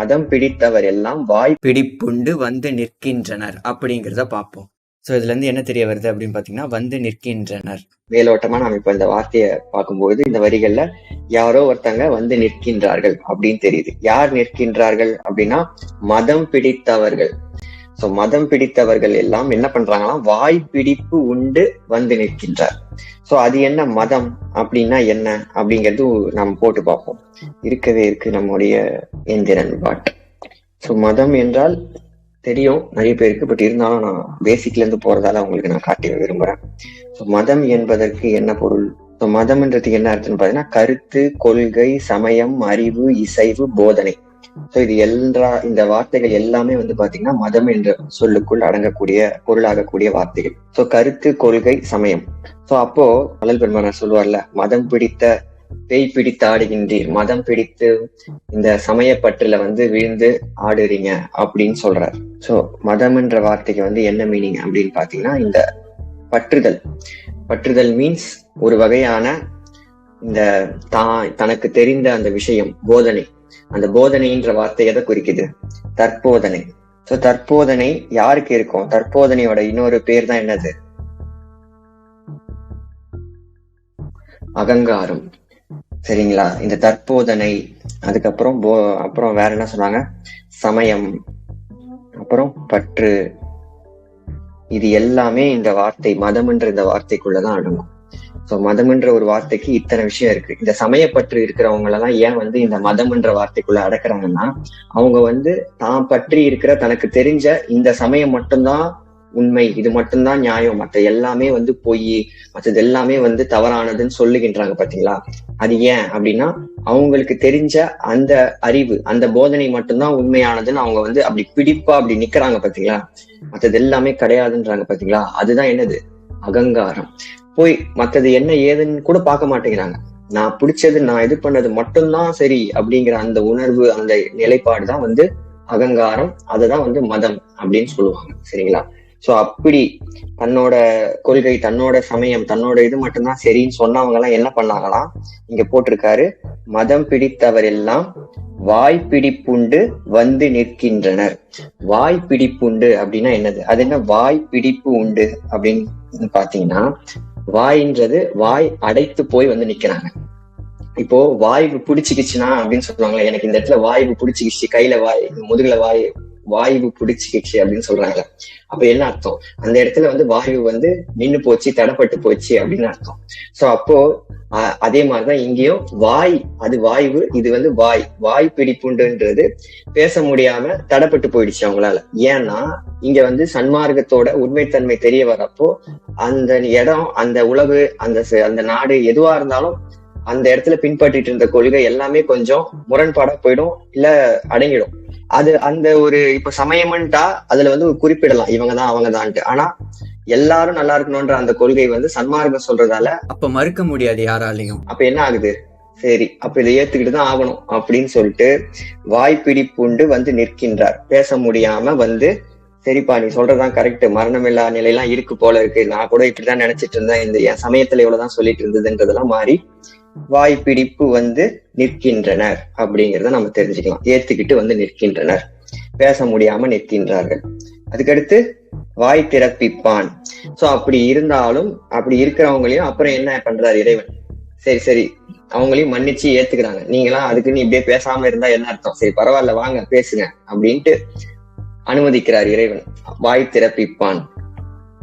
மதம் பிடித்தவர் எல்லாம் வாய் பிடிப்புண்டு வந்து நிற்கின்றனர் அப்படிங்கிறத பார்ப்போம். ஸோ இதுல இருந்து என்ன தெரிய வருது அப்படின்னு பாத்தீங்கன்னா வந்து நிற்கின்றனர். மேலோட்டமா நாம இப்ப இந்த வார்த்தையை பார்க்கும்போது இந்த வரிகள்ல யாரோ ஒருத்தங்க வந்து நிற்கின்றார்கள் அப்படின்னு தெரியுது. யார் நிற்கின்றார்கள் அப்படின்னா மதம் பிடித்தவர்கள். சோ மதம் பிடித்தவர்கள் எல்லாம் என்ன பண்றாங்கன்னா வாய் பிடிப்பு உண்டு வந்து நிற்கின்றார். சோ அது என்ன மதம் அப்படின்னா என்ன அப்படிங்கிறது நம்ம போட்டு பார்ப்போம். இருக்கவே இருக்கு நம்முடைய எந்திரன் பாட். சோ மதம் என்றால் தெரியும் நிறைய பேருக்கு பட் இருந்தாலும் நான் பேசிக்ல இருந்து போறதால உங்களுக்கு நான் காட்டி விரும்புறேன். ஸோ மதம் என்பதற்கு என்ன பொருள்? ஸோ மதம்ன்றதுக்கு என்ன அர்த்தம்னு பாத்தீங்கன்னா கருத்து கொள்கை சமயம் அறிவு இசைவு போதனை. ஸோ இது எல்லா இந்த வார்த்தைகள் எல்லாமே வந்து பாத்தீங்கன்னா மதம் என்ற சொல்லுக்குள் அடங்கக்கூடிய பொருளாகக்கூடிய வார்த்தைகள். ஸோ கருத்து கொள்கை சமயம். ஸோ அப்போ அழல் பெருமானார் சொல்லுவார்ல மதம் பிடித்த பேய் பிடித்து ஆடுகின்றீர். மதம் பிடித்து இந்த சமயப்பற்றுல வந்து விழுந்து ஆடுறீங்க அப்படின்னு சொல்றார். சோ மதம் என்ற வார்த்தைக்கு வந்து என்ன மீனிங் அப்படின்னு பாத்தீங்கன்னா இந்த பற்றுதல். பற்றுதல் மீன்ஸ் ஒரு வகையான இந்த தான் தனக்கு தெரிந்த அந்த விஷயம் போதனை. அந்த போதனைன்ற வார்த்தை எதை குறிக்குது? தற்போதனை. சோ தற்போதனை யாருக்கு இருக்கும்? தற்போதனையோட இன்னொரு பேர் தான் என்னது? அகங்காரம். சரிங்களா? இந்த தற்போதனை அதுக்கப்புறம் போ அப்புறம் வேற என்ன சொன்னாங்க? சமயம். அப்புறம் பற்று. இது எல்லாமே இந்த வார்த்தை மதம்ன்ற இந்த வார்த்தைக்குள்ளதான் அடங்கும். ஸோ மதம்ன்ற ஒரு வார்த்தைக்கு இத்தனை விஷயம் இருக்கு. இந்த சமயப்பற்று இருக்கிறவங்க எல்லாம் ஏன் வந்து இந்த மதம்ன்ற வார்த்தைக்குள்ள அடக்குறாங்கன்னா அவங்க வந்து தான் பற்றி இருக்கிற தனக்கு தெரிஞ்ச இந்த சமயம் மட்டும்தான் உண்மை இது மட்டும்தான் நியாயம் மற்ற எல்லாமே வந்து பொய் மற்றது எல்லாமே வந்து தவறானதுன்னு சொல்லுகின்றாங்க பாத்தீங்களா? அது ஏன் அப்படின்னா அவங்களுக்கு தெரிஞ்ச அந்த அறிவு அந்த போதனை மட்டும்தான் உண்மையானதுன்னு அவங்க வந்து அப்படி பிடிப்பா அப்படி நிக்கிறாங்க பாத்தீங்களா? மற்றது எல்லாமே கிடையாதுன்றாங்க பாத்தீங்களா? அதுதான் என்னது? அகங்காரம். போய் மத்தது என்ன ஏதுன்னு கூட பார்க்க மாட்டேங்கிறாங்க. நான் பிடிச்சது நான் இது பண்ணது மட்டும்தான் சரி அப்படிங்கிற அந்த உணர்வு அந்த நிலைப்பாடு தான் வந்து அகங்காரம் அதுதான் வந்து மதம் அப்படின்னு சொல்லுவாங்க. சரிங்களா? சோ அப்படி தன்னோட கொள்கை தன்னோட சமயம் தன்னோட இது மட்டும்தான் சரின்னு சொன்னவங்க எல்லாம் என்ன பண்ணாங்களாம்? இங்க போட்டிருக்காரு மதம் பிடித்தவர் எல்லாம் வாய் பிடிப்புண்டு வந்து நிற்கின்றனர். வாய் பிடிப்புண்டு அப்படின்னா என்னது? அது என்ன? வாய் பிடிப்பு உண்டு அப்படின்னு பாத்தீங்கன்னா வாயின்றது வாய் அடைத்து போய் வந்து நிக்கிறாங்க. இப்போ வாய்வு பிடிச்சிக்கிச்சுன்னா அப்படின்னு சொல்லுவாங்களே எனக்கு இந்த இடத்துல வாய்வு பிடிச்சிக்கிச்சு கையில வாய் முதுகுல வாய் வாய்வு பிடிச்சிக்கிச்சு அப்படின்னு சொல்றாங்க. அப்ப என்ன அர்த்தம்? அந்த இடத்துல வந்து வாயு வந்து நின்னு போச்சு தடப்பட்டு போச்சு அப்படின்னு அர்த்தம். சோ அப்போ அதே மாதிரிதான் இங்கேயும் வாய் அது வாய்வு இது வந்து வாய். வாய் பிடிப்புண்டுன்றது பேச முடியாம தடப்பட்டு போயிடுச்சு அவங்களால. ஏன்னா இங்க வந்து சன்மார்க்கத்தோட உண்மைத்தன்மை தெரிய வரப்போ அந்த இடம் அந்த உலகு அந்த அந்த நாடு எதுவா இருந்தாலும் அந்த இடத்துல பின்பற்றிட்டு இருந்த கொள்கை எல்லாமே கொஞ்சம் முரண்பாடா போயிடும் இல்ல அடங்கிடும். அது அந்த ஒரு இப்ப சமயம்ன்ட்டா அதுல வந்து குறிப்பிடலாம். இவங்க தான் அவங்க தான்ட்டு ஆனா எல்லாரும் நல்லா இருக்கணும்ன்ற அந்த கொள்கை வந்து சன்மார்க்கம் சொல்றதால அப்ப மறுக்க முடியாது யாராலையும். அப்ப என்ன ஆகுது? சரி அப்ப இதை ஏத்துக்கிட்டு தான் ஆகணும் அப்படின்னு சொல்லிட்டு வாய்ப்பிடிப்புண்டு வந்து நிற்கின்றார். பேச முடியாம வந்து சரிப்பா நீ சொல்றதுதான் கரெக்ட் மரணமில்லா நிலையெல்லாம் இருக்கு போல இருக்கு. நான் கூட இப்படிதான் நினைச்சிட்டு இருந்தேன். இந்த என் சமயத்துல இவ்வளவுதான் சொல்லிட்டு இருந்ததுன்றதெல்லாம் மாறி வாய் பிடிப்பு வந்து நிற்கின்றனர் அப்படிங்கிறத நம்ம தெரிஞ்சுக்கலாம். ஏத்துக்கிட்டு வந்து நிற்கின்றனர். பேச முடியாம நிற்கின்றார்கள். அதுக்கடுத்து வாய் திறப்பிப்பான். சோ அப்படி இருந்தாலும் அப்படி இருக்கிறவங்களையும் அப்புறம் என்ன பண்றாரு இறைவன்? சரி சரி. அவங்களையும் மன்னிச்சு ஏத்துக்கிறாங்க. நீங்களாம் அதுக்கு நீ இப்படியே பேசாம இருந்தா என்ன அர்த்தம்? சரி பரவாயில்ல வாங்க பேசுங்க அப்படின்ட்டு அனுமதிக்கிறார் இறைவன். வாய் திறப்பிப்பான்.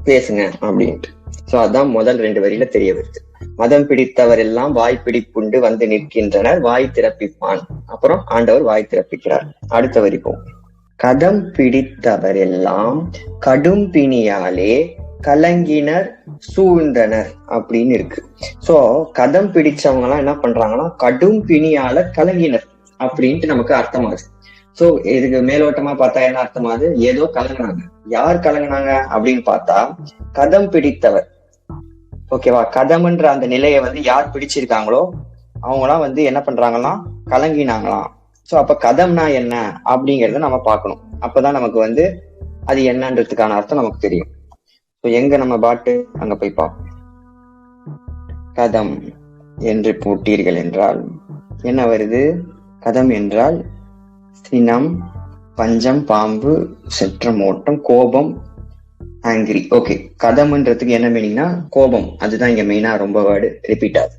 பேசுங்க அப்படின்ட்டு. சோ அதான் முதல் ரெண்டு வரியில தெரிய வருது. மதம் பிடித்தவர் எல்லாம் வாய் பிடிப்புண்டு வந்து நிற்கின்றனர் வாய் திறப்பிப்பான். அப்புறம் ஆண்டவர் வாய் திறப்பிக்கிறார். அடுத்த வரிப்போம் கதம் பிடித்தவர் எல்லாம் கடும் பிணியாலே கலங்கினர் சூழ்ந்தனர் அப்படின்னு இருக்கு. சோ கதம் பிடிச்சவங்க எல்லாம் என்ன பண்றாங்கன்னா கடும் பிணியால கலங்கினர் அப்படின்ட்டு நமக்கு அர்த்தமாகுது. சோ இதுக்கு மேலோட்டமா பார்த்தா என்ன அர்த்தமாகுது? ஏதோ கலங்கினாங்க யார் கலங்கினாங்க அப்படின்னு பார்த்தா கதம் பிடித்தவர். ஓகேவா? கதம்ன்ற அந்த நிலையை வந்து யார் பிடிச்சிருக்காங்களோ அவங்களாம் வந்து என்ன பண்றாங்கன்னா கலங்கினாங்களாம். ஸோ அப்ப கதம்னா என்ன? அப்படிங்கறத நம்ம பார்க்கணும். அப்பதான் நமக்கு வந்து அது என்னன்றதுக்கான அர்த்தம் நமக்கு தெரியும். ஸோ எங்க நம்ம பாட்டு? அங்க போய் பார்ப்போம். கதம் என்று போட்டீர்கள் என்றால் என்ன வருது? கதம் என்றால் சினம் பஞ்சம் பாம்பு செற்றம் ஓட்டம் கோபம் ஆங்கிரி ஓகே கதம்ன்றதுக்கு என்ன மீனிங்னா கோபம். அதுதான் இங்க மெயினா ரொம்ப வேர்டு ரிப்பீட் ஆகுது.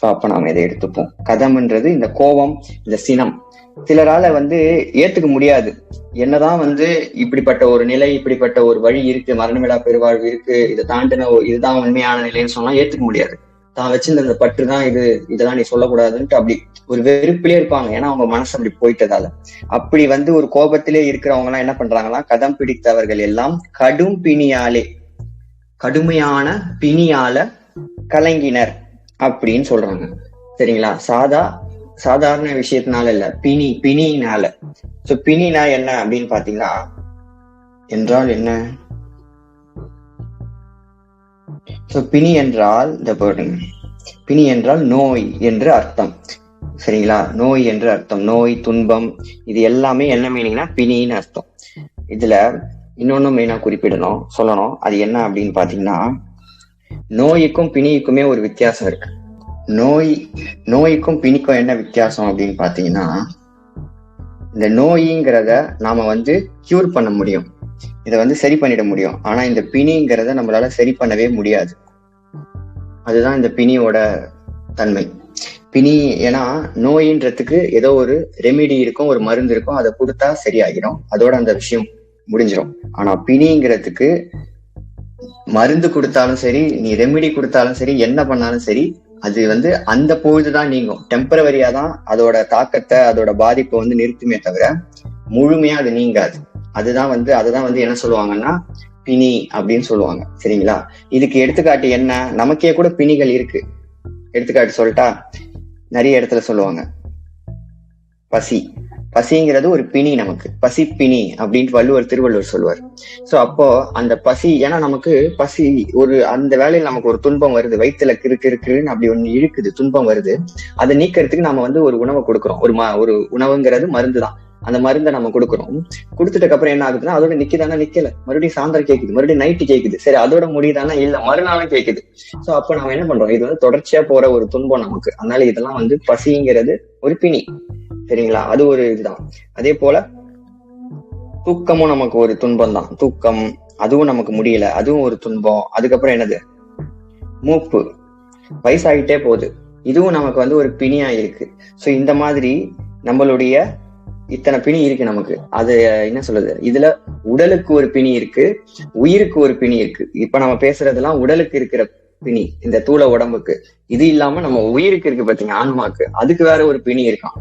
ஸோ அப்ப நாம இதை எடுத்துப்போம். கதம்ன்றது இந்த கோபம் இந்த சினம். சிலரால வந்து ஏத்துக்க முடியாது. என்னதான் வந்து இப்படிப்பட்ட ஒரு நிலை இப்படிப்பட்ட ஒரு வழி இருக்கு மரணமில்லா பெருவாழ்வு இருக்கு இதை தாண்டின இதுதான் உண்மையான நிலைன்னு சொன்னா ஏத்துக்க முடியாது. தான் வச்சிருந்த இந்த பற்று தான் இது இதெல்லாம் நீ சொல்லக்கூடாதுன்ட்டு அப்படி ஒரு வெறுப்பிலே இருப்பாங்க. ஏன்னா அவங்க மனசு அப்படி போயிட்டதால. அப்படி வந்து ஒரு கோபத்திலே இருக்கிறவங்க எல்லாம் என்ன பண்றாங்கன்னா கதம் பிடித்தவர்கள் எல்லாம் கடும் பிணியாலே கடுமையான பிணியால கலங்கினர் அப்படின்னு சொல்றாங்க. சரிங்களா? சாதா சாதாரண விஷயத்தினால இல்ல பிணி பிணினால சோ பிணினா என்ன அப்படின்னு பாத்தீங்கன்னா என்றால் என்ன? பிணி என்றால் இந்த பேர்டன் பிணி என்றால் நோய் என்று அர்த்தம். சரிங்களா? நோய் என்று அர்த்தம். நோய் துன்பம் இது எல்லாமே என்ன மீனிங்னா பிணின்னு அர்த்தம். இதுல இன்னொன்னு மெயினா குறிப்பிடணும் சொல்லணும். அது என்ன அப்படின்னு பாத்தீங்கன்னா நோய்க்கும் பிணிக்குமே ஒரு வித்தியாசம் இருக்கு. நோய் நோய்க்கும் பிணிக்கும் என்ன வித்தியாசம் அப்படின்னு பாத்தீங்கன்னா இந்த நோய்ங்கிறத நாம வந்து கியூர் பண்ண முடியும். இதை வந்து சரி பண்ணிட முடியும். ஆனா இந்த பிணிங்கிறத நம்மளால சரி பண்ணவே முடியாது. அதுதான் இந்த பிணியோட தன்மை. பிணி ஏன்னா நோயின்றதுக்கு ஏதோ ஒரு ரெமிடி இருக்கும் ஒரு மருந்து இருக்கும் அதை கொடுத்தா சரியாகிடும். அதோட அந்த விஷயம் முடிஞ்சிடும் ஆனா பிணிங்கிறதுக்கு மருந்து கொடுத்தாலும் சரி நீ ரெமிடி கொடுத்தாலும் சரி என்ன பண்ணாலும் சரி அது வந்து அந்த பொழுதுதான் நீங்கும். டெம்பரவரியா தான் அதோட தாக்கத்தை அதோட பாதிப்பை வந்து நிறுத்துமே தவிர முழுமையா அது நீங்காது. அதுதான் வந்து அதுதான் வந்து என்ன சொல்லுவாங்கன்னா பிணி அப்படின்னு சொல்லுவாங்க. சரிங்களா? இதுக்கு எடுத்துக்காட்டு என்ன? நமக்கே கூட பிணிகள் இருக்கு. எடுத்துக்காட்டு சொல்லிட்டா நிறைய இடத்துல சொல்லுவாங்க. பசி. பசிங்கிறது ஒரு பிணி நமக்கு. பசி பிணி அப்படின்ட்டு வள்ளுவர் திருவள்ளுவர் சொல்லுவார் சோ அப்போ அந்த பசி ஏன்னா நமக்கு பசி ஒரு அந்த வேலையில நமக்கு ஒரு துன்பம் வருது. வயிற்றுல கிறுக்கு இருக்குன்னு அப்படி ஒன்று இழுக்குது துன்பம் வருது. அதை நீக்கிறதுக்கு நம்ம வந்து ஒரு உணவை கொடுக்குறோம். ஒரு ம- ஒரு உணவுங்கிறது மருந்து தான் அந்த மருந்தை நம்ம கொடுக்குறோம். கொடுத்துட்டக்கு அப்புறம் என்ன ஆகுதுன்னா அதோட நிக்கிதானா நிக்கல. மறுபடியும் சாயந்தரம் கேக்குது மறுபடியும் நைட்டு கேக்குது. சரி அதோட முடியுதானா இல்ல மறுநாளும் கேக்குது. சோ அப்ப நம்ம என்ன பண்றோம்? இது வந்து தொடர்ச்சியா போற ஒரு துன்பம் நமக்கு. அதனால இதெல்லாம் வந்து பசிங்கிறது ஒரு பிணி. சரிங்களா? அது ஒரு இதுதான். அதே போல தூக்கமும் நமக்கு ஒரு துன்பம் தான் தூக்கம் அதுவும் நமக்கு முடியல. அதுவும் ஒரு துன்பம். அதுக்கப்புறம் என்னது? மூப்பு. வயசாகிட்டே போகுது. இதுவும் நமக்கு வந்து ஒரு பிணியா இருக்கு சோ இந்த மாதிரி நம்மளுடைய இத்தனை பிணி இருக்கு நமக்கு. அது என்ன சொல்றது? இதுல உடலுக்கு ஒரு பிணி இருக்கு உயிருக்கு ஒரு பிணி இருக்கு. இப்ப நம்ம பேசுறதெல்லாம் உடலுக்கு இருக்கிற பிணி இந்த தூள உடம்புக்கு. இது இல்லாம நம்ம உயிருக்கு இருக்கு பாத்தீங்க ஆன்மாக்கு. அதுக்கு வேற ஒரு பிணி இருக்கான்.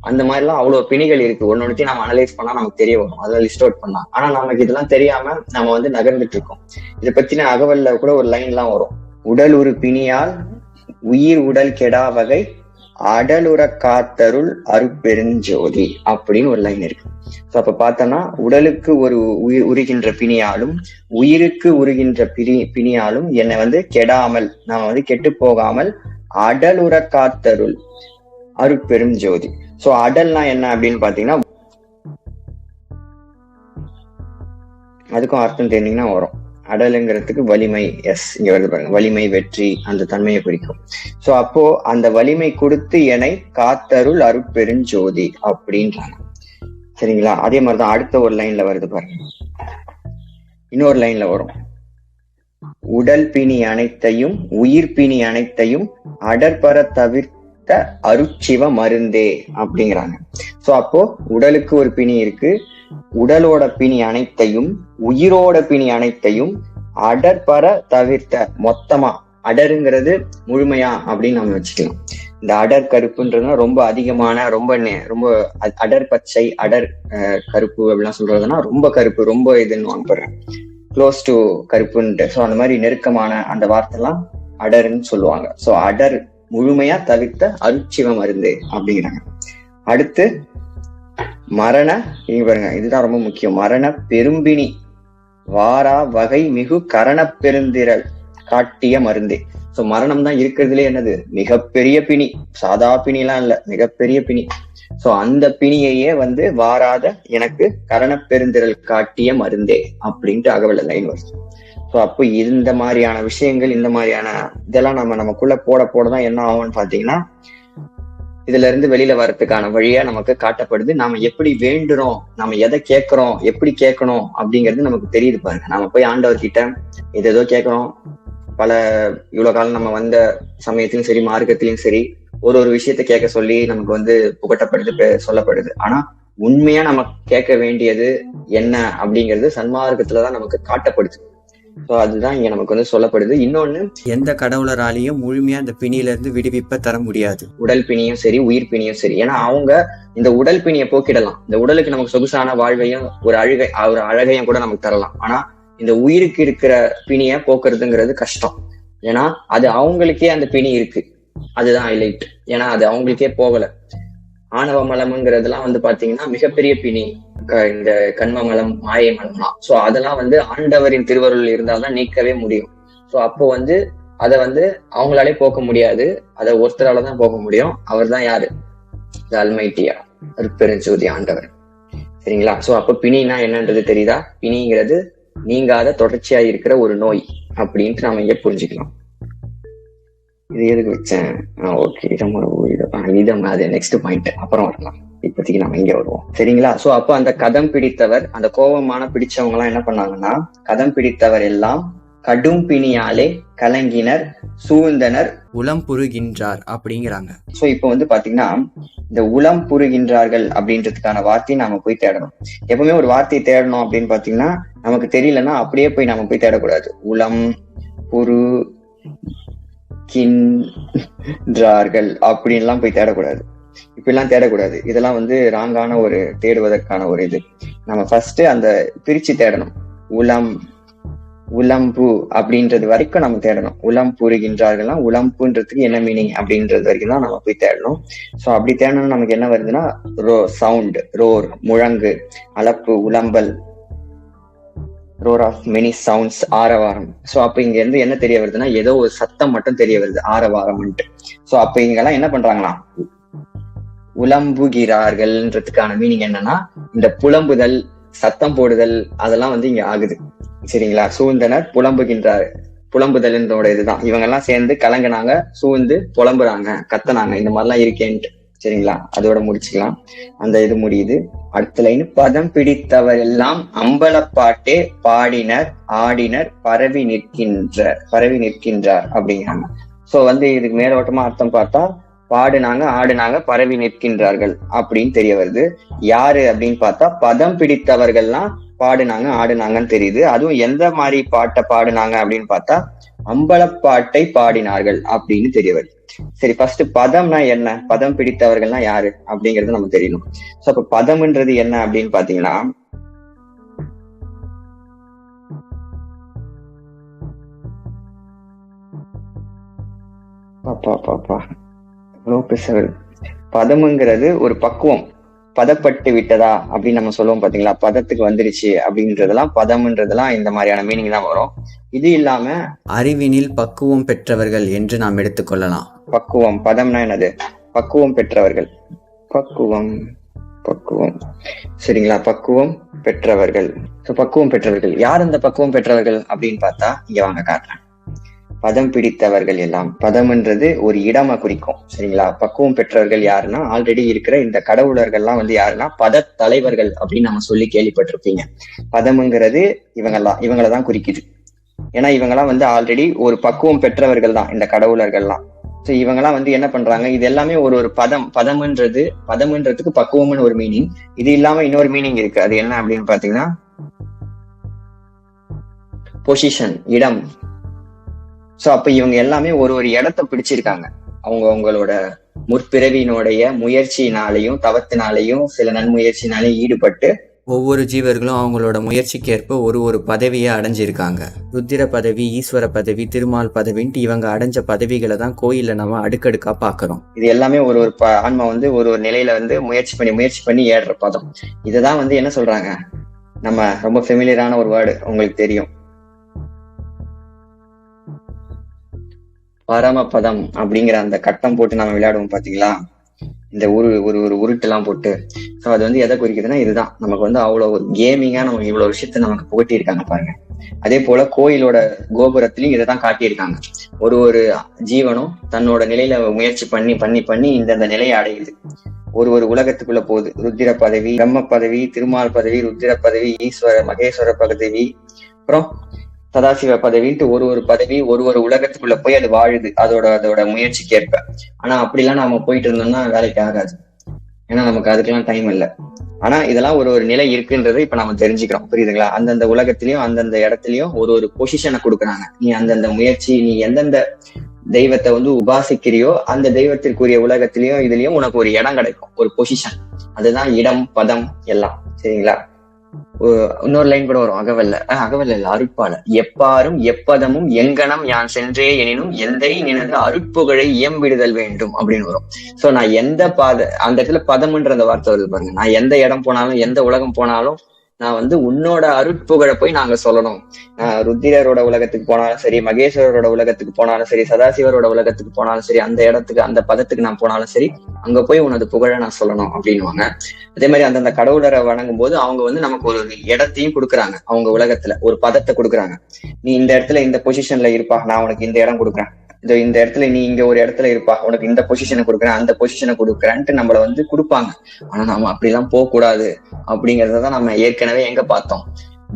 அந்த மாதிரி எல்லாம் அவ்வளவு பிணிகள் இருக்கு. ஒன்னொன்னு நம்ம அனலைஸ் பண்ணா நமக்கு தெரிய வரும். அதெல்லாம் லிஸ்ட் அவுட் பண்ணலாம் ஆனா நமக்கு இதெல்லாம் தெரியாம நம்ம வந்து நகர்ந்துட்டு இருக்கோம். இதை பத்தின அகவல்ல கூட ஒரு லைன் எல்லாம் வரும். உடல் ஒரு பிணியால் உயிர் உடல் கெடா வகை அடலுற காத்தருள் அருப்பெருஞ்சோதி அப்படின்னு ஒரு லைன் இருக்கு. ஸோ அப்ப பார்த்தோம்னா உடலுக்கு ஒரு உயிர் உருகின்ற பிணியாலும் உயிருக்கு உருகின்ற பிரி பிணியாலும் என்னை வந்து கெடாமல் நான் வந்து கெட்டு போகாமல் அடலுற காத்தருள் அருப்பெரும் ஜோதி. சோ அடல்னா என்ன அப்படின்னு பாத்தீங்கன்னா அதுக்கும் அர்த்தம் தெரிஞ்சீங்கன்னா வரும். அடலுங்கிறதுக்கு வலிமை எஸ் இங்க வருது பாருங்க. வலிமை வெற்றி அந்த தன்மையை குறிக்கும். சோ அப்போ அந்த வலிமை கொடுத்து என்னை காத்தருள் அருட்பெருஞ்சோதி அப்படின்றாங்க. சரிங்களா? அதே மாதிரிதான் அடுத்த ஒரு லைன்ல வருது பாருங்க. இன்னொரு லைன்ல வரும். உடல் பிணி அனைத்தையும் உயிர் பிணி அனைத்தையும் அடற்பர தவிர்த்து அருட்சிவ மருந்தே அப்படிங்கிறாங்க. சோ அப்போ உடலுக்கு ஒரு பிணி இருக்கு. உடலோட பிணி அனைத்தையும் உயிரோட பிணி அனைத்தையும் அடற்பற தவிர்த்த மொத்தமா அடருங்கிறது முழுமையா அப்படின்னு நம்ம வச்சுக்கலாம். இந்த அடர் கருப்புன்றதுனா ரொம்ப அதிகமான ரொம்ப ரொம்ப அ- அடர் பச்சை அடர் அஹ், கருப்பு அப்படிலாம் சொல்றதுன்னா ரொம்ப கருப்பு ரொம்ப இதுன்னு வாங்கப்படுறேன் க்ளோஸ் டு கருப்புன்ட்டு. ஸோ அந்த மாதிரி நெருக்கமான அந்த வார்த்தைலாம் அடர்ன்னு சொல்லுவாங்க. ஸோ அடர் முழுமையா தவிர்த்த அருட்சிவ மருந்து அப்படிங்கிறாங்க. அடுத்து மரண இங்க பாருங்க இதுதான் ரொம்ப முக்கியம். மரண பெரும்பிணி வாரா வகை மிகு கரண பெருந்திரல் காட்டிய மருந்தே. சோ மரணம் தான் இருக்கிறதுலே என்னது? மிகப்பெரிய பிணி. சாதா பிணிலாம் இல்ல மிகப்பெரிய பிணி. சோ அந்த பிணியையே வந்து வாராத எனக்கு கரண பெருந்திரல் காட்டிய மருந்தே அப்படின்ட்டு அகவல லைன் வருது. ஸோ அப்போ இந்த மாதிரியான விஷயங்கள் இந்த மாதிரியான இதெல்லாம் நம்ம நமக்குள்ள போட போட தான் என்ன ஆகும்னு பாத்தீங்கன்னா இதுல இருந்து வெளியில வர்றதுக்கான வழியா நமக்கு காட்டப்படுது. நாம எப்படி வேண்டுறோம் நாம எதை கேட்கிறோம் எப்படி கேட்கணும் அப்படிங்கிறது நமக்கு தெரியுது பாருங்க. நாம போய் ஆண்டவர் கிட்ட ஏதோ கேட்கிறோம். பல இவ்வளவு காலம் நம்ம வந்த சமயத்திலும் சரி மார்க்கத்திலும் சரி ஒரு ஒரு விஷயத்த கேட்க சொல்லி நமக்கு வந்து புகட்டப்படுது சொல்லப்படுது. ஆனா உண்மையா நம்ம கேட்க வேண்டியது என்ன அப்படிங்கிறது சன்மார்க்கத்துலதான் நமக்கு காட்டப்படுது. சோ அதுதான் இங்க நமக்கு வந்து சொல்லப்படுது. இன்னொன்னு எந்த கடவுளராலையும் முழுமையா அந்த பிணியில இருந்து விடுவிப்ப தர முடியாது. உடல் பிணியும் சரி உயிர் பிணியும் சரி. ஏன்னா அவங்க இந்த உடல் பிணியை போக்கிடலாம். இந்த உடலுக்கு நமக்கு சொகுசான வாழ்வையும் ஒரு அழுகை ஒரு அழகையும் கூட நமக்கு தரலாம். ஆனா இந்த உயிருக்கு இருக்கிற பிணியை போக்குறதுங்கிறது கஷ்டம். ஏன்னா அது அவங்களுக்கே அந்த பிணி இருக்கு. அதுதான் ஹைலைட் ஏன்னா அது அவங்களுக்கே போகல. ஆணவ மலம்ங்கிறதுலாம் வந்து பாத்தீங்கன்னா மிகப்பெரிய பிணி. இந்த கண்ம மலம் மாயை மலம்லாம் சோ அதெல்லாம் வந்து ஆண்டவரின் திருவருள் இருந்தால்தான் நீக்கவே முடியும். சோ அப்போ வந்து அதை வந்து அவங்களாலே போக்க முடியாது. அதை ஒருத்தரால தான் போக முடியும். அவர் தான் யாரு? அல்மைட்டியா பெருஞ்சோதி ஆண்டவர். சரிங்களா? சோ அப்ப பிணினா என்னன்றது தெரியுதா? பிணிங்கிறது நீங்காத தொடர்ச்சியா இருக்கிற ஒரு நோய் அப்படின்ட்டு நாம இங்க புரிஞ்சுக்கலாம். இது எதுக்கு வச்சேன்? ஓகே இதமோட இதம் அது நெக்ஸ்ட் பாயிண்ட் அப்புறம் வரலாம். இப்போதைக்கு நம்ம இங்க வருவோம். சரிங்களா? சோ அப்போ அந்த கதம் பிடித்தவர் அந்த கோபமான பிடிச்சவங்க எல்லாம் என்ன பண்ணாங்கன்னா கதம் பிடித்தவர் எல்லாம் கடும் பிணியாலே கலங்கினர் சூழ்ந்தனர். உளம் புருகின்றார் அப்படிங்கிறாங்க. சோ இப்போ வந்து பாத்தீங்கன்னா இந்த உளம் புரிகின்றார்கள் அப்படின்றதுக்கான வார்த்தையை நாம போய் தேடணும். எப்பவுமே ஒரு வார்த்தையை தேடணும் அப்படின்னு பாத்தீங்கன்னா நமக்கு தெரியலன்னா அப்படியே போய் நாம போய் தேடக்கூடாது. உளம் புரு கின்றார்கள் அப்படின்லாம் போய் தேடக்கூடாது. இப்படிலாம் தேடக்கூடாது. இதெல்லாம் வந்து ராங்கான ஒரு தேடுவதற்கான ஒரு இது. நம்ம ஃபர்ஸ்ட் அந்த பிரிச்சு தேடணும். உளம் உலம்பு அப்படின்றது வரைக்கும் நம்ம தேடணும். உளம் புரிகின்றார்கள்னா உளம்புன்றதுக்கு என்ன மீனிங் அப்படின்றது வரைக்கும் தான் நம்ம போய் தேடணும். ஸோ அப்படி தேடணும் நமக்கு என்ன வருதுன்னா ரோ சவுண்ட் ரோர் முழங்கு அளப்பு உலம்பல் ரோர் ஆஃப் மெனி சவுண்ட்ஸ் ஆரவாரம். சோ அப்ப இங்க இருந்து என்ன தெரிய வருதுன்னா ஏதோ ஒரு சத்தம் மட்டும் தெரிய வருது ஆரவாரம்ன்ட்டு. சோ அப்ப இங்கெல்லாம் என்ன பண்றாங்களாம்? உலம்புகிறார்கள்ன்றதுக்கான மீனிங் என்னன்னா இந்த புலம்புதல் சத்தம் போடுதல் அதெல்லாம் வந்து இங்க ஆகுது. சரிங்களா? சூழ்ந்தனர் புலம்புகின்றார் புலம்புதல்ன்றோட இதுதான். இவங்க எல்லாம் சேர்ந்து கலங்கினாங்க சூழ்ந்து புலம்புறாங்க கத்தனாங்க. இந்த மாதிரிலாம் இருக்கேன்ட்டு. சரிங்களா? அதோட முடிச்சுக்கலாம். அந்த இது முடியுது. அடுத்த லைன் பதம் பிடித்தவர் எல்லாம் அம்பலப்பாட்டே பாடினர் ஆடினர் பரவி நிற்கின்ற பரவி நிற்கின்றார் அப்படிங்கிறாங்க. சோ வந்து இதுக்கு மேலோட்டமா அர்த்தம் பார்த்தா பாடுனாங்க ஆடுனாங்க பரவி நிற்கின்றார்கள் அப்படின்னு தெரிய வருது. யாரு அப்படின்னு பார்த்தா பதம் பிடித்தவர்கள்லாம் பாடுனாங்க ஆடுனாங்கன்னு தெரியுது. அதுவும் எந்த மாதிரி பாட்டை பாடுனாங்க அப்படின்னு பார்த்தா அம்பலப்பாட்டை பாடினார்கள் அப்படின்னு தெரிய வருது. சரி ஃபர்ஸ்ட் பதம்னா என்ன? பதம் பிடித்தவர்கள்னா யாரு? அப்படிங்கறது நமக்கு தெரியணும். சோ அப்ப பதம்ன்றது என்ன அப்படின்னு பாத்தீங்கன்னா பாப்பா பாப்பா எவ்வளவு பெருசு பதம்ங்கிறது ஒரு பக்குவம். பதப்பட்டு விட்டதா அப்படின்னு நம்ம சொல்லுவோம் பாத்தீங்களா பதத்துக்கு வந்துருச்சு அப்படின்றதெல்லாம் பதம்ன்றதெல்லாம் இந்த மாதிரியான மீனிங் தான் வரும். இது இல்லாம அறிவினில் பக்குவம் பெற்றவர்கள் என்று நாம் எடுத்துக்கொள்ளலாம் பக்குவம் பதம்னா என்னது? பக்குவம் பெற்றவர்கள். பக்குவம் பக்குவம். சரிங்களா? பக்குவம் பெற்றவர்கள். பக்குவம் பெற்றவர்கள். யார் இந்த பக்குவம் பெற்றவர்கள் அப்படின்னு பார்த்தா இங்க வாங்க காட்டுறேன். பதம் பிடித்தவர்கள் எல்லாம். பதம்ன்றது ஒரு இடமா குறிக்கும். சரிங்களா? பக்குவம் பெற்றவர்கள் யாருன்னா ஆல்ரெடி இருக்கிற இந்த கடவுளர்கள்லாம் வந்து யாருன்னா பத தலைவர்கள் அப்படின்னு நம்ம சொல்லி கேள்விப்பட்டிருப்பீங்க. பதம்ங்கிறது இவங்கெல்லாம் இவங்கள தான் குறிக்குது. ஏன்னா இவங்கெல்லாம் வந்து ஆல்ரெடி ஒரு பக்குவம் பெற்றவர்கள் தான் இந்த கடவுளர்கள்லாம். ஸோ இவங்கெல்லாம் வந்து என்ன பண்றாங்க? இது எல்லாமே ஒரு ஒரு பதம் பதம்ன்றது பதம்ன்றதுக்கு பக்குவம்னு ஒரு மீனிங் இது இல்லாம இன்னொரு மீனிங் இருக்கு. அது என்ன அப்படின்னு பாத்தீங்கன்னா பொசிஷன் இடம். சோ அப்ப இவங்க எல்லாமே ஒரு ஒரு இடத்த பிடிச்சிருக்காங்க. அவங்க அவங்களோட முற்பிறவியினுடைய முயற்சியினாலையும் தவத்தினாலையும் சில நன்முயற்சினாலையும் ஈடுபட்டு ஒவ்வொரு ஜீவர்களும் அவங்களோட முயற்சிக்கேற்ப ஒரு ஒரு பதவியை அடைஞ்சிருக்காங்க. ருத்திர பதவி ஈஸ்வர பதவி திருமால் பதவின்ட்டு இவங்க அடைஞ்ச பதவிகளை தான் கோயிலில் நம்ம அடுக்கடுக்கா பார்க்குறோம் இது எல்லாமே ஒரு ஒரு ப- ஆன்மா வந்து ஒரு ஒரு நிலையில வந்து முயற்சி பண்ணி முயற்சி பண்ணி ஏறுற பதம். இதுதான் வந்து என்ன சொல்றாங்க? நம்ம ரொம்ப ஃபெமிலியரான ஒரு வேர்டு உங்களுக்கு தெரியும். பரமபதம் அப்படிங்கிற அந்த கட்டம் போட்டு நம்ம விளையாடுவோம் பாத்தீங்களா? இந்த ஒரு ஒரு ஒரு உருட்டெல்லாம் போட்டு. ஸோ அது வந்து எதை குறிக்குதுன்னா இதுதான். நமக்கு வந்து அவ்வளவு ஒரு கேமிங்கா நமக்கு இவ்வளவு விஷயத்த நமக்கு புகட்டியிருக்காங்க பாருங்க. அதே போல கோயிலோட கோபுரத்திலையும் இதை தான் காட்டியிருக்காங்க. ஒரு ஒரு ஜீவனும் தன்னோட நிலையில முயற்சி பண்ணி பண்ணி பண்ணி இந்தந்த நிலையை அடையுது. ஒரு ஒரு உலகத்துக்குள்ள போகுது. ருத்திர பதவி பிரம்ம பதவி திருமால் பதவி ருத்திர பதவி ஈஸ்வர மகேஸ்வர பதவி. அப்புறம் சதாசிவ பதவின்ட்டு ஒரு ஒரு பதவி ஒரு ஒரு உலகத்துக்குள்ள போய் அது வாழுது. அதோட அதோட முயற்சிக்கு ஏற்ப ஆனா அப்படிலாம் நாம போயிட்டு இருந்தோம்னா வேலைக்கு ஆகாது. ஏன்னா நமக்கு அதுக்கெல்லாம் டைம் இல்லை. ஆனா இதெல்லாம் ஒரு ஒரு நிலை இருக்குன்றதை இப்ப நம்ம தெரிஞ்சுக்கிறோம். புரியுதுங்களா? அந்தந்த உலகத்திலயும் அந்தந்த இடத்துலயும் ஒரு ஒரு பொசிஷனை கொடுக்குறாங்க. நீ அந்தந்த முயற்சி நீ எந்தெந்த தெய்வத்தை வந்து உபாசிக்கிறியோ அந்த தெய்வத்திற்குரிய உலகத்திலயும் இதுலயும் உனக்கு ஒரு இடம் கிடைக்கும். ஒரு பொசிஷன் அதுதான் இடம் பதம் எல்லாம். சரிங்களா? இன்னொரு லைன் கூட வரும். அகவல்ல. அகவல்ல இல்ல அருட்பால எப்பாரும் எப்பதமும் எங்கனம் யான் சென்றே எனினும் எந்தை நினைந்த அருட்புகழை இயம்பிடுதல் வேண்டும் அப்படின்னு வரும். சோ நான் எந்த பாத அந்த இடத்துல பதம்ன்ற அந்த வார்த்தை வருது பாருங்க. நான் எந்த இடம் போனாலும் எந்த உலகம் போனாலும் நான் வந்து உன்னோட அருட்புகழை போய் நாங்க சொல்லணும். நான் ருத்திரரோட உலகத்துக்கு போனாலும் சரி மகேஸ்வரரோட உலகத்துக்கு போனாலும் சரி சதாசிவரோட உலகத்துக்கு போனாலும் சரி அந்த இடத்துக்கு அந்த பதத்துக்கு நான் போனாலும் சரி அங்க போய் உனது புகழை நான் சொல்லணும் அப்படின்னுவாங்க. அதே மாதிரி அந்தந்த கடவுளரை வணங்கும் போது அவங்க வந்து நமக்கு ஒரு இடத்தையும் கொடுக்குறாங்க. அவங்க உலகத்துல ஒரு பதத்தை கொடுக்குறாங்க. நீ இந்த இடத்துல இந்த பொசிஷன்ல இருப்பா நான் உனக்கு இந்த இடம் கொடுக்குறேன். இந்த இந்த இடத்துல நீ இங்க ஒரு இடத்துல இருப்பா. உனக்கு இந்த பொசிஷனை கொடுக்குறேன் அந்த பொசிஷனை கொடுக்குறேன்ட்டு நம்மள வந்து கொடுப்பாங்க. ஆனா நாம அப்படிலாம் போக கூடாது அப்படிங்கறததான் நம்ம ஏற்கனவே எங்க பார்த்தோம்?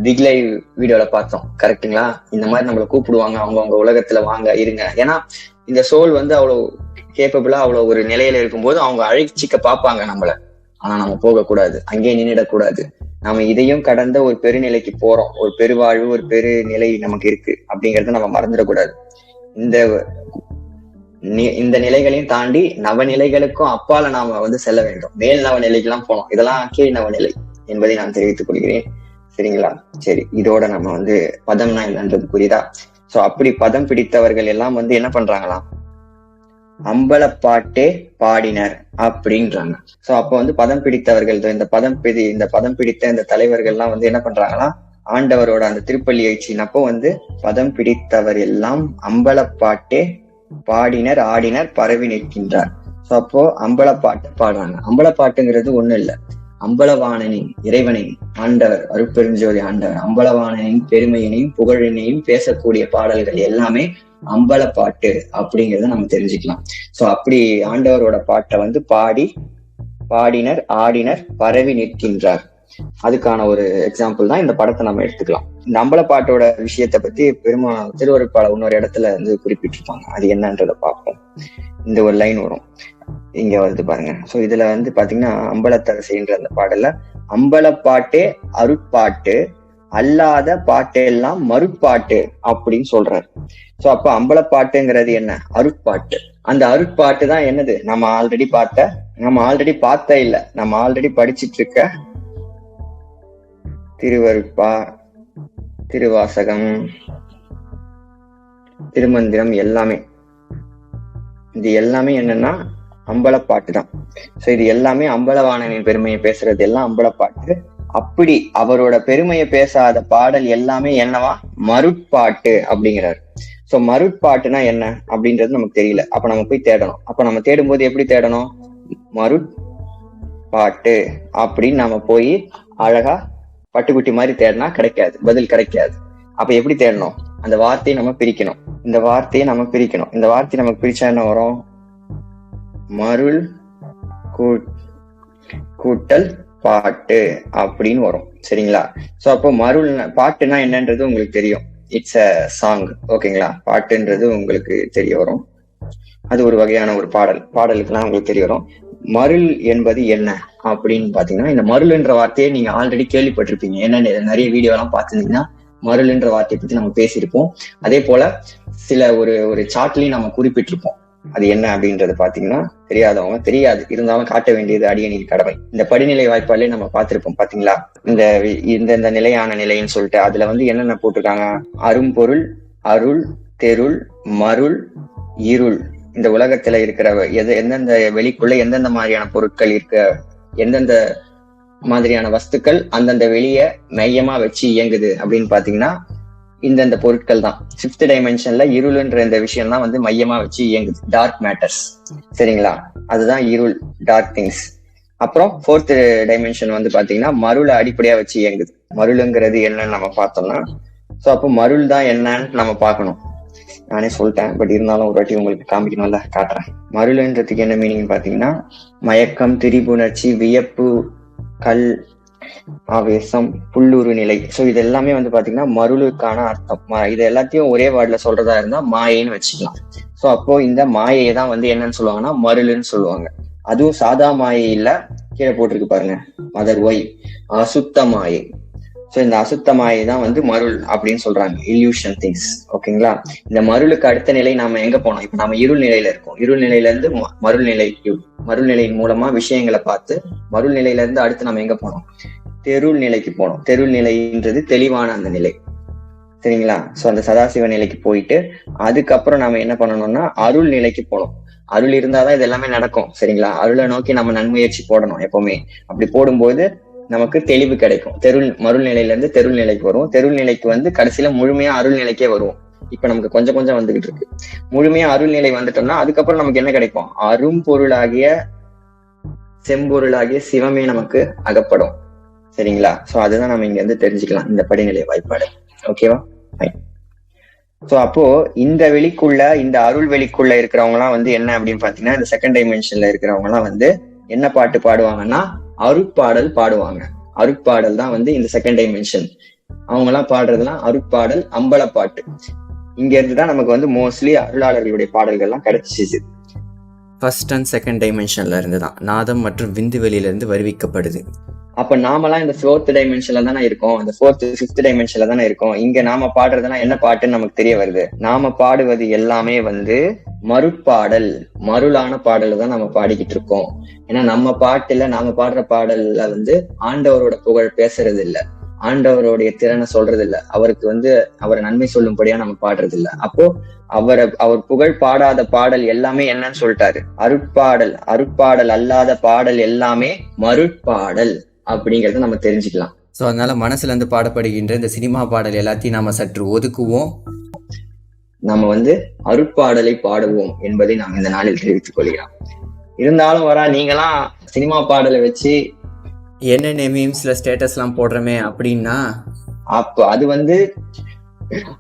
திக்லை வீடியோல பார்த்தோம். கரெக்ட்டுங்களா இந்த மாதிரி நம்மள கூப்பிடுவாங்க. அவங்க அவங்க உலகத்துல வாங்க இருங்க. ஏன்னா இந்த சோல் வந்து அவ்வளவு கேப்பபிளா அவ்வளவு ஒரு நிலையில இருக்கும்போது அவங்க அழைச்சிக்க பார்ப்பாங்க நம்மள. ஆனா நம்ம போகக்கூடாது. அங்கேயே நின்றுடக்கூடாது நாம இதையும் கடந்த ஒரு பெருநிலைக்கு போறோம். ஒரு பெருவாழ்வு ஒரு பெரு நிலை நமக்கு இருக்கு. அப்படிங்கறத நம்ம மறந்துடக்கூடாது. இந்த இந்த நிலைகளையும் தாண்டி நவநிலைகளுக்கும் அப்பால நாம வந்து செல்ல வேண்டும். மேல் நவநிலைக்கெல்லாம் போனோம் இதெல்லாம் கீழ் நவநிலை என்பதை நான் தெரிவித்துக் கொள்கிறேன். சரிங்களா? சரி இதோட நம்ம வந்து பதம்னா என்னன்றது புரியுதா? சோ அப்படி பதம் பிடித்தவர்கள் எல்லாம் வந்து என்ன பண்றாங்களாம்? அம்பலப்பாட்டே பாடினர் அப்படின்றாங்க. சோ அப்ப வந்து பதம் பிடித்தவர்கள் இந்த பதம் பிடி இந்த பதம் பிடித்த இந்த தலைவர்கள்லாம் வந்து என்ன பண்றாங்கன்னா ஆண்டவரோட அந்த திருப்பள்ளி எழுச்சினப்போ வந்து பதம் பிடித்தவர் எல்லாம் அம்பலப்பாட்டே பாடினர் ஆடினர் பரவி நிற்கின்றார். சோ அப்போ அம்பலப்பாட்டு பாடுறாங்க. அம்பலப்பாட்டுங்கிறது ஒண்ணு இல்ல. அம்பலவாணனின் இறைவனின் ஆண்டவர் அருப்பெருஞ்சோதி ஆண்டவர் அம்பலவாணனின் பெருமையினையும் புகழினையும் பேசக்கூடிய பாடல்கள் எல்லாமே அம்பலப்பாட்டு அப்படிங்கறத நம்ம தெரிஞ்சுக்கலாம். சோ அப்படி ஆண்டவரோட பாட்டை வந்து பாடி பாடினர் ஆடினர் பரவி நிற்கின்றார். அதுக்கான ஒரு எக்ஸாம்பிள் தான் இந்த படத்தை நம்ம எடுத்துக்கலாம். இந்த அம்பலப்பாட்டோட விஷயத்தை பத்தி பெருமா திருவருட்பால இன்னொரு இடத்துல வந்து குறிப்பிட்டிருப்பாங்க. அது என்னன்றத பார்ப்போம். இந்த ஒரு லைன் வரும். இங்க வருது பாருங்க. சோ இதுல வந்து பாத்தீங்கன்னா அம்பலத்தரசின்ற அந்த பாடல்ல அம்பலப்பாட்டே அருட்பாட்டு அல்லாத பாட்டெல்லாம் மறுப்பாட்டு அப்படின்னு சொல்றாரு. சோ அப்ப அம்பலப்பாட்டுங்கிறது என்ன? அருட்பாட்டு. அந்த அருட்பாட்டு தான் என்னது? நம்ம ஆல்ரெடி பார்த்த நம்ம ஆல்ரெடி பார்த்த இல்ல. நம்ம ஆல்ரெடி படிச்சிட்டு இருக்க திருவருட்பா திருவாசகம் திருமந்திரம் எல்லாமே. இது எல்லாமே என்னன்னா அம்பலப்பாட்டு தான். சோ இது எல்லாமே அம்பலவாணனின் பெருமையை பேசுறது எல்லாம் அம்பலப்பாட்டு. அப்படி அவரோட பெருமையை பேசாத பாடல் எல்லாமே என்னவா? மருட்பாட்டு அப்படிங்கிறாரு. சோ மருட்பாட்டுனா என்ன அப்படின்றது நமக்கு தெரியல. அப்ப நம்ம போய் தேடணும். அப்ப நம்ம தேடும் போது எப்படி தேடணும்? மருட் பாட்டு அப்படின்னு நாம போய் அழகா பட்டுக்குட்டி மாதிரி தேடினா கிடைக்காது. பதில் கிடைக்காது. அப்ப எப்படி தேடணும்? அந்த வார்த்தையை நம்ம பிரிக்கணும். இந்த வார்த்தையை நம்ம பிரிக்கணும். இந்த வார்த்தையை நமக்கு பிரிச்சா என்ன வரும்? மருள் கூ- கூட்டல் பாட்டு அப்படின்னு வரும். சரிங்களா? சோ அப்போ மருள் பாட்டுனா என்னன்றது உங்களுக்கு தெரியும். இட்ஸ் அ சாங் ஓகேங்களா? பாட்டுன்றது உங்களுக்கு தெரிய வரும். அது ஒரு வகையான ஒரு பாடல். பாடலுக்குலாம் உங்களுக்கு தெரிய வரும். மருள் என்பது என்ன? அப்படின்னு பாத்தீங்கன்னா இந்த மருள்ன்ற வார்த்தையை நீங்க ஆல்ரெடி கேள்விப்பட்டிருப்பீங்க. என்னன்னு நிறைய வீடியோ எல்லாம் பாத்துருந்தீங்கன்னா மருள்ன்ற வார்த்தையை பத்தி நம்ம பேசியிருப்போம். அதே போல சில ஒரு ஒரு சாட்லயும் நம்ம குறிப்பிட்டிருப்போம். அது என்ன அப்படின்றது பாத்தீங்கன்னா தெரியாதவங்க தெரியாது. இருந்தாலும் காட்ட வேண்டியது அடியணில் கடமை. இந்த படிநிலை வாய்ப்பாலே நம்ம பார்த்திருப்போம் பாத்தீங்களா? இந்த இந்தந்த இந்த இந்த நிலையான நிலைன்னு சொல்லிட்டு அதுல வந்து என்னென்ன போட்டிருக்காங்க? அரும்பொருள் அருள் தெருள் மருள் இருள். இந்த உலகத்துல இருக்கிற எது எந்தெந்த வெளிக்குள்ள எந்தெந்த மாதிரியான பொருட்கள் இருக்க எந்தெந்த மாதிரியான வஸ்துக்கள் அந்தந்த வெளிய மையமா வச்சு இயங்குது அப்படின்னு பாத்தீங்கன்னா இந்தந்த பொருட்கள் தான். ஃபிஃப்த் டைமென்ஷன்ல இருளுன்ற இந்த விஷயம் தான் வந்து மையமா வச்சு இயங்குது. டார்க் மேட்டர்ஸ் சரிங்களா? அதுதான் இருள் டார்க் திங்ஸ் அப்புறம் ஃபோர்த் டைமென்ஷன் வந்து பாத்தீங்கன்னா மருளை அடிப்படையா வச்சு இயங்குது. மருளுங்கிறது என்னன்னு நம்ம பார்த்தோம்னா ஸோ அப்போ மருள் தான் என்னன்னு நம்ம பார்க்கணும். நானே சொல்லிட்டேன். பட் இருந்தாலும் ஒரு வாட்டி உங்களுக்கு காமிக்கணும்ல காட்டுறேன். மருளுன்றதுக்கு என்ன மீனிங் பாத்தீங்கன்னா மயக்கம் திரிபுணர்ச்சி வியப்பு கல் ஆவேசம் புல்லுரு நிலை. சோ இது எல்லாமே வந்து பாத்தீங்கன்னா மருளுக்கான அர்த்தம். இது எல்லாத்தையும் ஒரே வார்டில் சொல்றதா இருந்தா மாயைன்னு வச்சுக்கலாம். சோ அப்போ இந்த மாயையை தான் வந்து என்னன்னு சொல்லுவாங்கன்னா மருளுன்னு சொல்லுவாங்க. அதுவும் சாதா மாயை இல்ல கீழே போட்டிருக்கு பாருங்க. மதர் ஒய் அசுத்த மாயை. ஸோ இந்த அசுத்தமாயை தான் வந்து மருள் அப்படின்னு சொல்றாங்க. இல்யூஷன் திங்ஸ் ஓகேங்களா இந்த மருளுக்கு அடுத்த நிலை நாம எங்க போனோம்? இப்போ நாம இருள் நிலையில இருக்கோம். இருள் நிலையில இருந்து ம- மருள் நிலைக்கு மருள் நிலையின் மூலமா விஷயங்களை பார்த்து மருள் நிலையில இருந்து அடுத்து நம்ம எங்க போனோம்? தெருள் நிலைக்கு போனோம். தெருள் நிலைன்றது தெளிவான அந்த நிலை. சரிங்களா? சோ அந்த சதாசிவ நிலைக்கு போயிட்டு அதுக்கப்புறம் நாம என்ன பண்ணணும்னா அருள் நிலைக்கு போனோம். அருள் இருந்தாதான் இது எல்லாமே நடக்கும். சரிங்களா? அருளை நோக்கி நம்ம நன்முயற்சி போடணும் எப்பவுமே. அப்படி போடும்போது நமக்கு தெளிவு கிடைக்கும். தெருள் மருள் நிலையில இருந்து தெருள் நிலைக்கு வருவோம். தெருள் நிலைக்கு வந்து கடைசியில முழுமையா அருள் நிலைக்கே வருவோம். இப்ப நமக்கு கொஞ்சம் கொஞ்சம் வந்துகிட்டு இருக்கு. முழுமையா அருள் நிலை வந்துட்டோம்னா அதுக்கப்புறம் நமக்கு என்ன கிடைக்கும்? அரும்பொருளாகிய செம்பொருளாகிய சிவமே நமக்கு அகப்படும். சரிங்களா? சோ அதுதான் நம்ம இங்க இருந்து தெரிஞ்சுக்கலாம் இந்த படிநிலை வாய்ப்பாடு. ஓகேவா சோ அப்போ இந்த வெளிக்குள்ள இந்த அருள் வெளிக்குள்ள இருக்கிறவங்க எல்லாம் வந்து என்ன அப்படின்னு பாத்தீங்கன்னா இந்த செகண்ட் டைமென்ஷன்ல இருக்கிறவங்க எல்லாம் வந்து என்ன பாட்டு பாடுவாங்கன்னா அருட்பாடல் பாடுவாங்க. அருட்பாடல் தான் வந்து இந்த செகண்ட் டைமென்ஷன் அவங்க எல்லாம் பாடுறதுலாம் அருட்பாடல் அம்பலப்பாட்டு. இங்க இருந்து தான் நமக்கு வந்து மோஸ்ட்லி அருளாளர்களுடைய பாடல்கள்லாம் கிடைச்சிச்சு ஃபர்ஸ்ட் அண்ட் செகண்ட் டைமென்ஷன்ல இருந்து தான். நாதம் மற்றும் விந்து வெளியிலிருந்து வருவிக்கப்படுது. அப்ப நாமெல்லாம் இந்த ஃபோர்த் டைமென்ஷன்ல தானே இருக்கோம். இந்த ஃபோர்த் ஃபிஃப்த் டைமென்ஷன்ல தானே இருக்கோம். இங்க நாம பாடுறதுனா என்ன பாட்டுன்னு நமக்கு தெரிய வருது. நாம பாடுவது எல்லாமே வந்து மறுப்பாடல் மருளான பாடலை தான் நம்ம பாடிக்கிட்டு இருக்கோம். ஏன்னா நம்ம பாட்டுல நாம பாடுற பாடல்ல வந்து ஆண்டவரோட புகழ் பேசுறது இல்ல ஆண்டவருடைய திறனை சொல்றது இல்ல அவருக்கு வந்து அவரை நன்மை சொல்லும்படியா நம்ம பாடுறது இல்ல அப்போ அவரை அவர் புகழ் பாடாத பாடல் எல்லாமே என்னன்னு சொல்லிட்டாரு. அருட்பாடல் அருட்பாடல் அல்லாத பாடல் எல்லாமே மருட்பாடல் அப்படிங்கறத நம்ம தெரிஞ்சுக்கலாம். ஸோ அதனால மனசுல இருந்து பாடப்படுகின்ற இந்த சினிமா பாடல் எல்லாத்தையும் நாம சற்று ஒதுக்குவோம். நம்ம வந்து அருட்பாடலை பாடுவோம் என்பதை நாம் இந்த நாளில் தெரிவித்துக் கொள்கிறோம். இருந்தாலும் வரா நீங்களாம் சினிமா பாடலை வச்சு என்னென்ன மீம்ஸ்ல ஸ்டேட்டஸ்லாம் போடுறோமே அப்படின்னா? அப்போ அது வந்து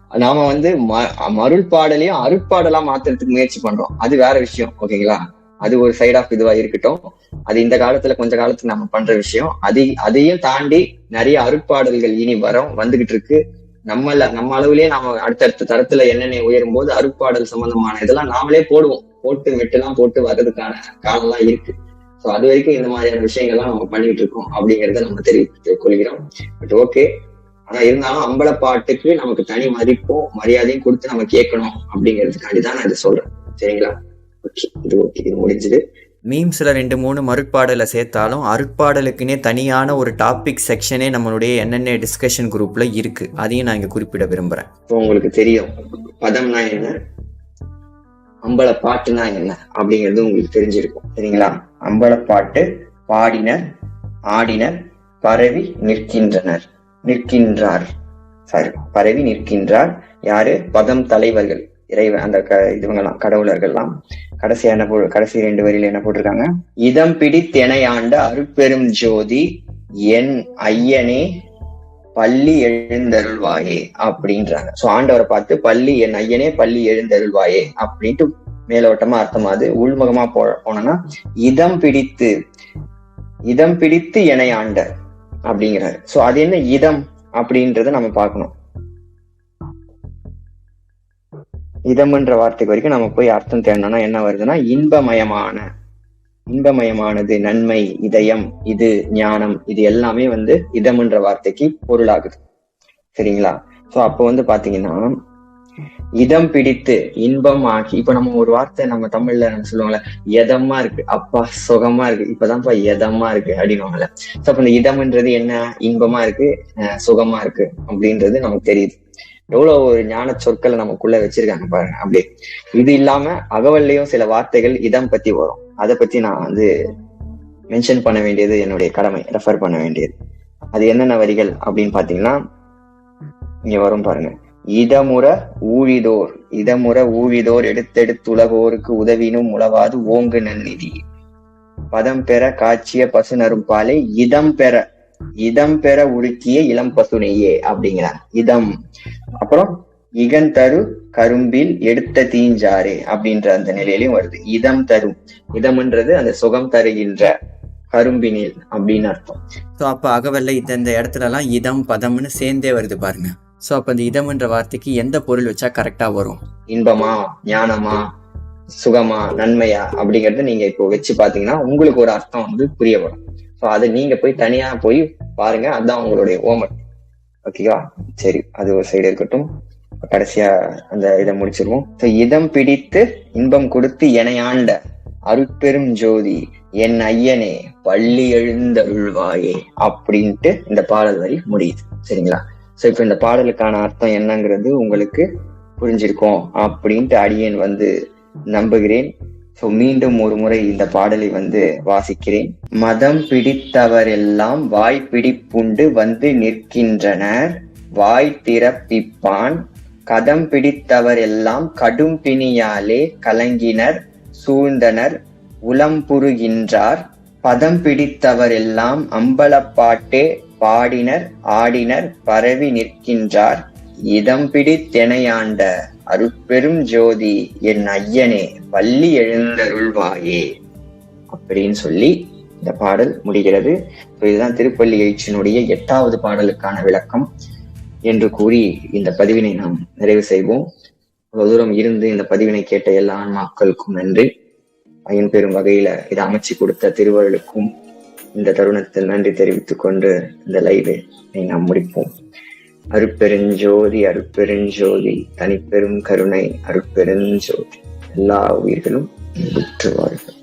நாம வந்து ம- மருள் பாடலையும் அருட்பாடலா மாத்துறதுக்கு முயற்சி பண்றோம். அது வேற விஷயம் ஓகேங்களா? அது ஒரு சைட் ஆஃப் இதுவா இருக்கட்டும். அது இந்த காலத்துல கொஞ்ச காலத்துக்கு நம்ம பண்ற விஷயம். அது அதையும் தாண்டி நிறைய அருட்பாடல்கள் இனி வரும் வந்துகிட்டு இருக்கு. நம்ம நம்ம அளவுலயே நாம அடுத்தடுத்த தரத்துல என்னென்ன உயரும் போது அருட்பாடல் சம்பந்தமான இதெல்லாம் நாமளே போடுவோம். போட்டு மெட்டுலாம் போட்டு வர்றதுக்கான காலம்லாம் இருக்கு. சோ அது வரைக்கும் இந்த மாதிரியான விஷயங்கள்லாம் நம்ம பண்ணிட்டு இருக்கோம் அப்படிங்கறத நம்ம தெரிவித்துக் கொள்கிறோம். பட் ஓகே ஆனா இருந்தாலும் அம்பல பாட்டுக்கு நமக்கு தனி மதிப்பும் மரியாதையும் கொடுத்து நம்ம கேட்கணும் அப்படிங்கிறதுக்காண்டி தான் நான் இதை சொல்றேன். சரிங்களா? ஓகே இது ஓகே இது முடிஞ்சது. மீம்ஸ்ல ரெண்டு மூணு மறுப்பாடலை சேர்த்தாலும் அருட்பாடலுக்குனே தனியான ஒரு டாபிக் செக்ஷனே நம்மளுடைய என்னென்ன டிஸ்கஷன் குரூப்ல இருக்கு. அதையும் நான் இங்க குறிப்பிட விரும்புறேன். இப்போ உங்களுக்கு தெரியும். பதம்னா என்ன அம்பல பாட்டுனா என்ன அப்படிங்கிறது உங்களுக்கு தெரிஞ்சிருக்கும். சரிங்களா? அம்பல பாட்டு பாடினர் ஆடினர் பரவி நிற்கின்றனர். நிற்கின்றார். சாரி பரவி நிற்கின்றார். யாரு? பதம் தலைவர்கள். இறைவன் அந்த க இதுவங்கெல்லாம் கடவுளர்கள்லாம். கடைசி என்ன போ கடைசி ரெண்டு வரியில என்ன போட்டிருக்காங்க? இதம் பிடித்தெனையாண்ட அருட்பெரும் ஜோதி என் ஐயனே பள்ளி எழுந்தருள்வாயே அப்படின்றாங்க. சோ ஆண்டவரை பார்த்து பள்ளி என் ஐயனே பள்ளி எழுந்தருள்வாயே அப்படின்ட்டு மேலோட்டமா அர்த்தமாது உள்முகமா போ போனோம்னா இதம் பிடித்து இதம் பிடித்து என்னை ஆண்ட அப்படிங்கிறாரு. சோ அது என்ன இதம் அப்படின்றத நம்ம பார்க்கணும். இதம்ன்ற வார்த்தைக்கு வரைக்கும் நம்ம போய் அர்த்தம் தேடணும்னா என்ன வருதுன்னா இன்பமயமான இன்பமயமானது நன்மை இதயம் இது ஞானம் இது எல்லாமே வந்து இதம்ன்ற வார்த்தைக்கு பொருளாகுது. சரிங்களா? சோ அப்போ வந்து பாத்தீங்கன்னா இதம் பிடித்து இன்பம் ஆகி இப்ப நம்ம ஒரு வார்த்தை நம்ம தமிழ்ல நம்ம சொல்லுவாங்கல்ல எதமா இருக்கு? அப்பா சுகமா இருக்கு. இப்பதான்ப்பா எதமா இருக்கு அப்படின்னு சோ அப்ப இந்த இதம்ன்றது என்ன? இன்பமா இருக்கு? அஹ் சுகமா இருக்கு? அப்படின்றது நமக்கு தெரியுது. எவ்வளவு ஒரு ஞான சொற்களை நமக்குள்ள வச்சிருக்காங்க பாருங்க அப்படியே. இது இல்லாம அகவல்லையும் சில வார்த்தைகள் இதம் பத்தி வரும். அதை பத்தி நான் வந்து மென்ஷன் பண்ண வேண்டியது என்னுடைய கடமை ரெஃபர் பண்ண வேண்டியது. அது என்னென்ன வரிகள் அப்படின்னு பாத்தீங்கன்னா இங்க வரும் பாருங்க. இதமுற ஊழிதோர் இடமுற ஊழிதோர் எடுத்தெடுத்துலகோருக்கு உதவினும் உளவாது ஓங்கு நன்னிதி. பதம் பெற காட்சிய பசு பாலை இதம் பெற இதம் பெற உருக்கிய இளம் பசுனையே அப்படிங்கிறாங்க. இதம் அப்புறம் இகன் தரு கரும்பில் எடுத்த தீஞ்சாறு அப்படின்ற அந்த நிலையிலையும் வருது. இதம் தரும். இதம்ன்றது அந்த சுகம் தருகின்ற கரும்பினில் அப்படின்னு அர்த்தம். ஸோ அப்போ அகவல்ல இந்த இடத்துலலாம் இதம் பதம்னு சேர்ந்தே வருது பாருங்க. ஸோ அப்போ இந்த இதம்ன்ற வார்த்தைக்கு எந்த பொருள் வச்சா கரெக்டாக வரும்? இன்பமா ஞானமா சுகமா நன்மையா அப்படிங்கறது நீங்க இப்போ வச்சு பாத்தீங்கன்னா உங்களுக்கு ஒரு அர்த்தம் வந்து புரிய வரும். ஸோ அதை நீங்க போய் தனியா போய் பாருங்க. அதுதான் உங்களுடைய ஓமர் ஓகேவா சரி அது ஒரு சைடு இருக்கட்டும். கடைசியா அந்த இதை முடிச்சிருவோம். ஸோ இதம் பிடித்து இன்பம் கொடுத்து எனையாண்ட அருட்பெரும் ஜோதி என் ஐயனே பள்ளி எழுந்தருள்வாயே அப்படின்ட்டு இந்த பாடல் வரி முடியுது. சரிங்களா? சோ இப்ப இந்த பாடலுக்கான அர்த்தம் என்னங்கிறது உங்களுக்கு புரிஞ்சிருக்கும் அப்படின்ட்டு அடியேன் வந்து நம்புகிறேன். சோ மீண்டும் ஒரு முறை இந்த பாடலை வந்து வாசிக்கிறேன். மதம் பிடித்தவரெல்லாம் வாய் பிடிப்புண்டு வந்து நிற்கின்றனர் வாய் திறப்பிப்பான் கதம் பிடித்தவரெல்லாம் கடும் பிணியாலே கலங்கினர் சூழ்ந்தனர் உளம்புறுகின்றார் பதம் பிடித்தவரெல்லாம் அம்பலப்பாட்டே பாடினர் ஆடினர் பரவி நிற்கின்றார். இதம் பிடித்தெனையாண்ட அருட்பெரும் ஜோதி என் ஐயனே பள்ளி எழுந்தருள்வாயே. அப்படின்னு சொல்லி இந்த பாடல் முடிகிறது. இதுதான் திருப்பள்ளி எழுச்சியினுடைய எட்டாவது பாடலுக்கான விளக்கம். என்று கூறி இந்த பதிவினை நாம் நிறைவு செய்வோம். அவ்வளவு தூரம் இருந்து இந்த பதிவினை கேட்ட எல்லா ஆன்மாக்களுக்கும் நன்றி. பயன் பெறும் வகையில இதை அமைச்சு கொடுத்த திருவள்ளுக்கும் இந்த தருணத்தில் நன்றி தெரிவித்துக் கொண்டு இந்த லைவை நாம் முடிப்போம். அருப்பெருஞ்சோதி அருப்பெருஞ்சோதி தனிப்பெரும் கருணை அருட்பெருஞ்சோதி எல்லா உயிர்களும் உற்று வாழ்கள்